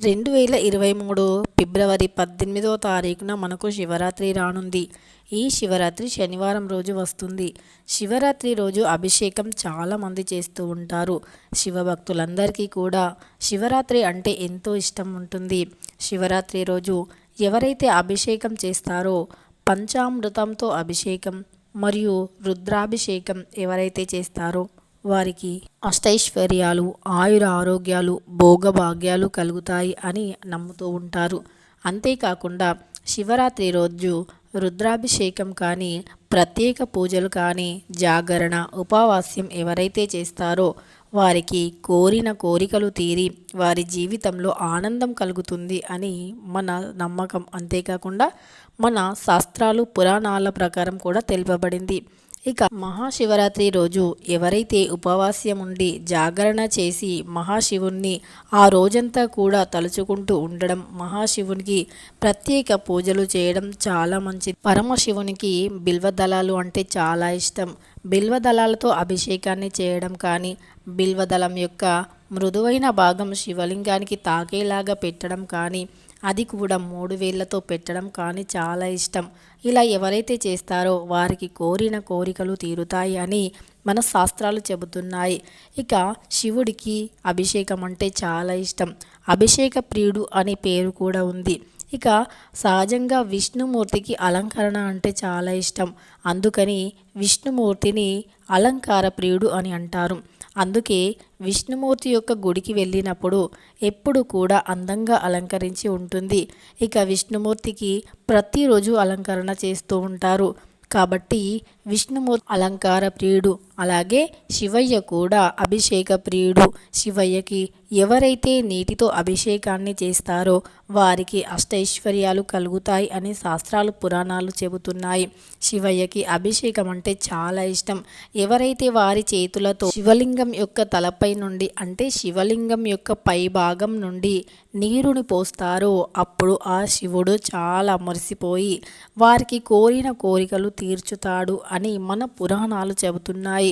రెండు వేల ఇరవై మూడు ఫిబ్రవరి పద్దెనిమిదో తారీఖున మనకు శివరాత్రి రానుంది. ఈ శివరాత్రి శనివారం రోజు వస్తుంది. శివరాత్రి రోజు అభిషేకం చాలామంది చేస్తూ ఉంటారు. శివభక్తులందరికీ కూడా శివరాత్రి అంటే ఎంతో ఇష్టం ఉంటుంది. శివరాత్రి రోజు ఎవరైతే అభిషేకం చేస్తారో పంచామృతంతో అభిషేకం మరియు రుద్రాభిషేకం ఎవరైతే చేస్తారో వారికి అష్టైశ్వర్యాలు ఆయుర ఆరోగ్యాలు భోగభాగ్యాలు కలుగుతాయి అని నమ్ముతూ ఉంటారు. అంతేకాకుండా శివరాత్రి రోజు రుద్రాభిషేకం కానీ ప్రత్యేక పూజలు కానీ జాగరణ ఉపవాస్యం ఎవరైతే చేస్తారో వారికి కోరిన కోరికలు తీరి వారి జీవితంలో ఆనందం కలుగుతుంది అని మన నమ్మకం. అంతేకాకుండా మన శాస్త్రాలు పురాణాల ప్రకారం కూడా తెలుపబడింది. ఇక మహాశివరాత్రి రోజు ఎవరైతే ఉపవాస్యం ఉండి జాగరణ చేసి మహాశివుణ్ణి ఆ రోజంతా కూడా తలుచుకుంటూ ఉండడం మహాశివునికి ప్రత్యేక పూజలు చేయడం చాలా మంచిది. పరమశివునికి బిల్వదళాలు అంటే చాలా ఇష్టం. బిల్వదళాలతో అభిషేకాన్ని చేయడం కానీ బిల్వదళం యొక్క మృదువైన భాగం శివలింగానికి తాకేలాగా పెట్టడం కానీ అది కూడా మూడు వేళ్ళతో పెట్టడం కానీ చాలా ఇష్టం. ఇలా ఎవరైతే చేస్తారో వారికి కోరిన కోరికలు తీరుతాయి అని మన శాస్త్రాలు చెబుతున్నాయి. ఇక శివుడికి అభిషేకం అంటే చాలా ఇష్టం. అభిషేక ప్రియుడు అనే పేరు కూడా ఉంది. ఇక సహజంగా విష్ణుమూర్తికి అలంకరణ అంటే చాలా ఇష్టం. అందుకని విష్ణుమూర్తిని అలంకార ప్రియుడు అని అంటారు. అందుకే విష్ణుమూర్తి యొక్క గుడికి వెళ్ళినప్పుడు ఎప్పుడు కూడా అందంగా అలంకరించి ఉంటుంది. ఇక విష్ణుమూర్తికి ప్రతిరోజు అలంకరణ చేస్తూ ఉంటారు. కాబట్టి విష్ణుమూర్తి అలంకార ప్రియుడు అలాగే శివయ్య కూడా అభిషేక ప్రియుడు శివయ్యకి ఎవరైతే నీటితో అభిషేకాన్ని చేస్తారో వారికి అష్టైశ్వర్యాలు కలుగుతాయి అని శాస్త్రాలు పురాణాలు చెబుతున్నాయి. శివయ్యకి అభిషేకం అంటే చాలా ఇష్టం. ఎవరైతే వారి చేతులతో శివలింగం యొక్క తలపై నుండి అంటే శివలింగం యొక్క పై భాగం నుండి నీరుని పోస్తారో అప్పుడు ఆ శివుడు చాలా మురిసిపోయి వారికి కోరిన కోరికలు తీర్చుతాడు అని మన పురాణాలు చెబుతున్నాయి.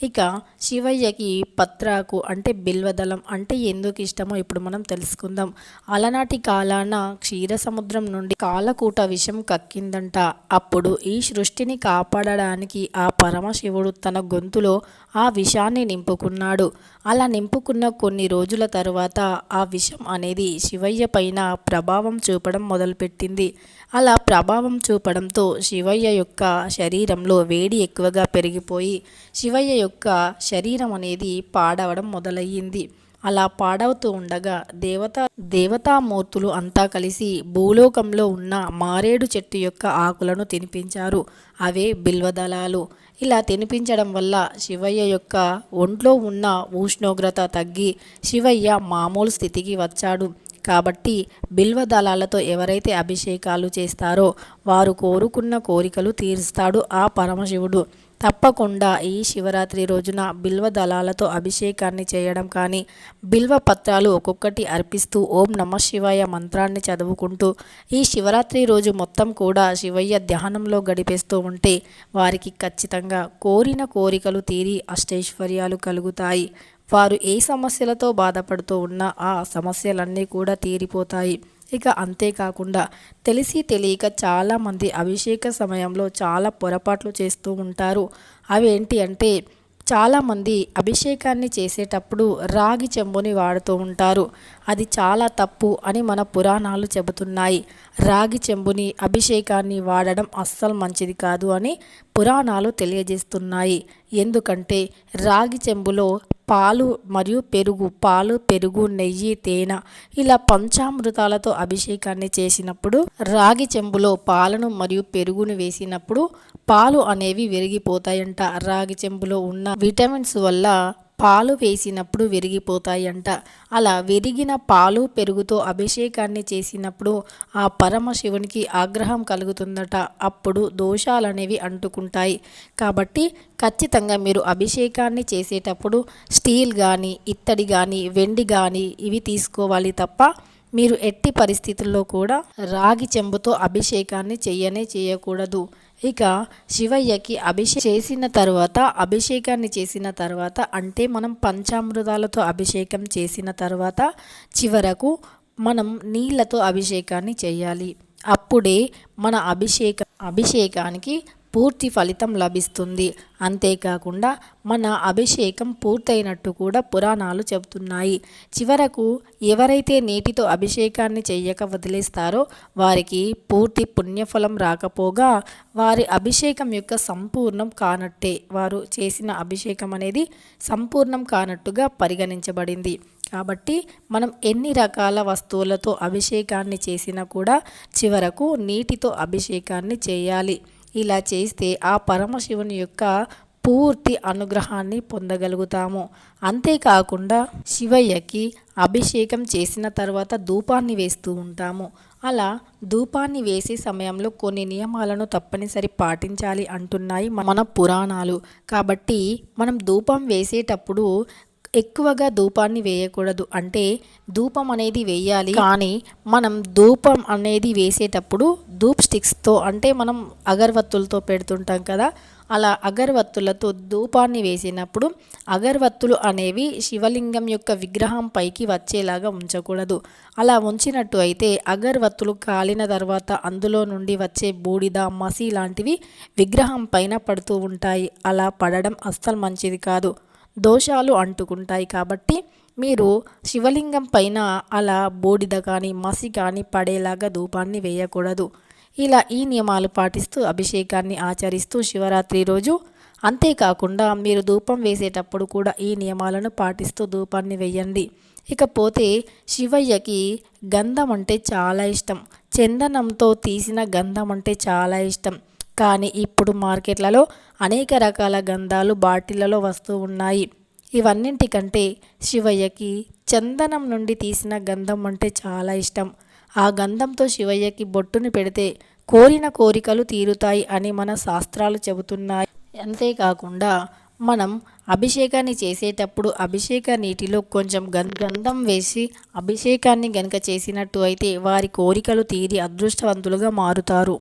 ఇక శివయ్యకి పత్రాకు అంటే బిల్వదళం అంటే ఎందుకు ఇష్టమో ఇప్పుడు మనం తెలుసుకుందాం. అలనాటి కాలాన క్షీర సముద్రం నుండి కాలకూట విషం కక్కిందంట. అప్పుడు ఈ సృష్టిని కాపాడడానికి ఆ పరమశివుడు తన గొంతులో ఆ విషాన్ని నింపుకున్నాడు. అలా నింపుకున్న కొన్ని రోజుల తరువాత ఆ విషం అనేది శివయ్య పైన ప్రభావం చూపడం మొదలుపెట్టింది. అలా ప్రభావం చూపడంతో శివయ్య యొక్క శరీరంలో వేడి ఎక్కువగా పెరిగిపోయి శివయ్య యొక్క శరీరం అనేది పాడవడం మొదలయ్యింది. అలా పాడవుతూ ఉండగా దేవత దేవతామూర్తులు అంతా కలిసి భూలోకంలో ఉన్న మారేడు చెట్టు యొక్క ఆకులను తినిపించారు. అవే బిల్వదళాలు. ఇలా తినిపించడం వల్ల శివయ్య యొక్క ఒంట్లో ఉన్న ఉష్ణోగ్రత తగ్గి శివయ్య మామూలు స్థితికి వచ్చాడు. కాబట్టి బిల్వ దళాలతో ఎవరైతే అభిషేకాలు చేస్తారో వారు కోరుకున్న కోరికలు తీరుస్తాడు ఆ పరమశివుడు. తప్పకుండా ఈ శివరాత్రి రోజున బిల్వ దళాలతో అభిషేకాన్ని చేయడం కానీ బిల్వ పత్రాలు ఒక్కొక్కటి అర్పిస్తూ ఓం నమ శివాయ మంత్రాన్ని చదువుకుంటూ ఈ శివరాత్రి రోజు మొత్తం కూడా శివయ్య ధ్యానంలో గడిపేస్తూ ఉంటే వారికి ఖచ్చితంగా కోరిన కోరికలు తీరి అష్టైశ్వర్యాలు కలుగుతాయి. వారు ఏ సమస్యలతో బాధపడుతూ ఉన్నా ఆ సమస్యలన్నీ కూడా తీరిపోతాయి. ఇక అంతేకాకుండా తెలిసి తెలియక చాలామంది అభిషేక సమయంలో చాలా పొరపాట్లు చేస్తూ ఉంటారు. అవేంటి అంటే చాలామంది అభిషేకాన్ని చేసేటప్పుడు రాగి చెంబుని వాడుతూ ఉంటారు. అది చాలా తప్పు అని మన పురాణాలు చెబుతున్నాయి. రాగి చెంబుని అభిషేకాన్ని వాడడం అస్సలు మంచిది కాదు అని పురాణాలు తెలియజేస్తున్నాయి. ఎందుకంటే రాగి చెంబులో పాలు మరియు పెరుగు పాలు పెరుగు నెయ్యి తేనె ఇలా పంచామృతాలతో అభిషేకాన్ని చేసినప్పుడు రాగి చెంబులో పాలను మరియు పెరుగును వేసినప్పుడు పాలు అనేవి విరిగిపోతాయంట. రాగి చెంబులో ఉన్న విటమిన్స్ వల్ల పాలు వేసినప్పుడు విరిగిపోతాయంట. అలా విరిగిన పాలు పెరుగుతో అభిషేకాన్ని చేసినప్పుడు ఆ పరమశివునికి ఆగ్రహం కలుగుతుందట. అప్పుడు దోషాలనేవి అంటుకుంటాయి. కాబట్టి ఖచ్చితంగా మీరు అభిషేకాన్ని చేసేటప్పుడు స్టీల్ కానీ ఇత్తడి కానీ వెండి కానీ ఇవి తీసుకోవాలి తప్ప మీరు ఎట్టి పరిస్థితుల్లో కూడా రాగి చెంబుతో అభిషేకాన్ని చెయ్యనే చేయకూడదు ఇక శివయ్యకి అభిషేక్ చేసిన తర్వాత అభిషేకాన్ని చేసిన తర్వాత అంటే మనం పంచామృతాలతో అభిషేకం చేసిన తర్వాత చివరకు మనం నీళ్ళతో అభిషేకాన్ని చేయాలి అప్పుడే మన అభిషేక అభిషేకానికి పూర్తి ఫలితం లభిస్తుంది. అంతేకాకుండా మన అభిషేకం పూర్తయినట్టు కూడా పురాణాలు చెబుతున్నాయి. చివరకు ఎవరైతే నీటితో అభిషేకాన్ని చేయక వదిలేస్తారో వారికి పూర్తి పుణ్యఫలం రాకపోగా వారి అభిషేకం యొక్క సంపూర్ణం కానట్టే. వారు చేసిన అభిషేకం అనేది సంపూర్ణం కానట్టుగా పరిగణించబడింది. కాబట్టి మనం ఎన్ని రకాల వస్తువులతో అభిషేకాన్ని చేసినా కూడా చివరకు నీటితో అభిషేకాన్ని చేయాలి. ఇలా చేస్తే ఆ పరమశివుని యొక్క పూర్తి అనుగ్రహాన్ని పొందగలుగుతాము. అంతేకాకుండా శివయ్యకి అభిషేకం చేసిన తర్వాత ధూపాన్ని వేస్తూ ఉంటాము. అలా ధూపాన్ని వేసే సమయంలో కొన్ని నియమాలను తప్పనిసరి పాటించాలి అంటున్నాయి మన పురాణాలు. కాబట్టి మనం ధూపం వేసేటప్పుడు ఎక్కువగా ధూపాన్ని వేయకూడదు. అంటే ధూపం అనేది వేయాలి. కానీ మనం ధూపం అనేది వేసేటప్పుడు ధూప్ స్టిక్స్తో అంటే మనం అగరవత్తులతో పెడుతుంటాం కదా అలా అగరవత్తులతో ధూపాన్ని వేసినప్పుడు అగరవత్తులు అనేవి శివలింగం యొక్క విగ్రహం పైకి వచ్చేలాగా ఉంచకూడదు. అలా ఉంచినట్టు అయితే అగరవత్తులు కాలిన తర్వాత అందులో నుండి వచ్చే బూడిద మసి లాంటివి విగ్రహం పైన పడుతూ ఉంటాయి. అలా పడడం అస్సలు మంచిది కాదు. దోషాలు అంటుకుంటాయి కాబట్టి మీరు శివలింగం పైన అలా బూడిద కానీ మసి కానీ పడేలాగా ధూపాన్ని వేయకూడదు. ఇలా ఈ నియమాలు పాటిస్తూ అభిషేకాన్ని ఆచరిస్తూ శివరాత్రి రోజు అంతేకాకుండా మీరు ధూపం వేసేటప్పుడు కూడా ఈ నియమాలను పాటిస్తూ ధూపాన్ని వేయండి. ఇకపోతే శివయ్యకి గంధం అంటే చాలా ఇష్టం. చందనంతో తీసిన గంధం అంటే చాలా ఇష్టం. కానీ ఇప్పుడు మార్కెట్లలో అనేక రకాల గంధాలు బాటిళ్ళలో వస్తూ ఉన్నాయి. ఇవన్నింటికంటే శివయ్యకి చందనం నుండి తీసిన గంధం అంటే చాలా ఇష్టం. ఆ గంధంతో శివయ్యకి బొట్టును పెడితే కోరిన కోరికలు తీరుతాయి అని మన శాస్త్రాలు చెబుతున్నాయి. అంతేకాకుండా మనం అభిషేకాన్ని చేసేటప్పుడు అభిషేక నీటిలో కొంచెం గంధం వేసి అభిషేకాన్ని గనక చేసినట్టు అయితే వారి కోరికలు తీరి అదృష్టవంతులుగా మారుతారు.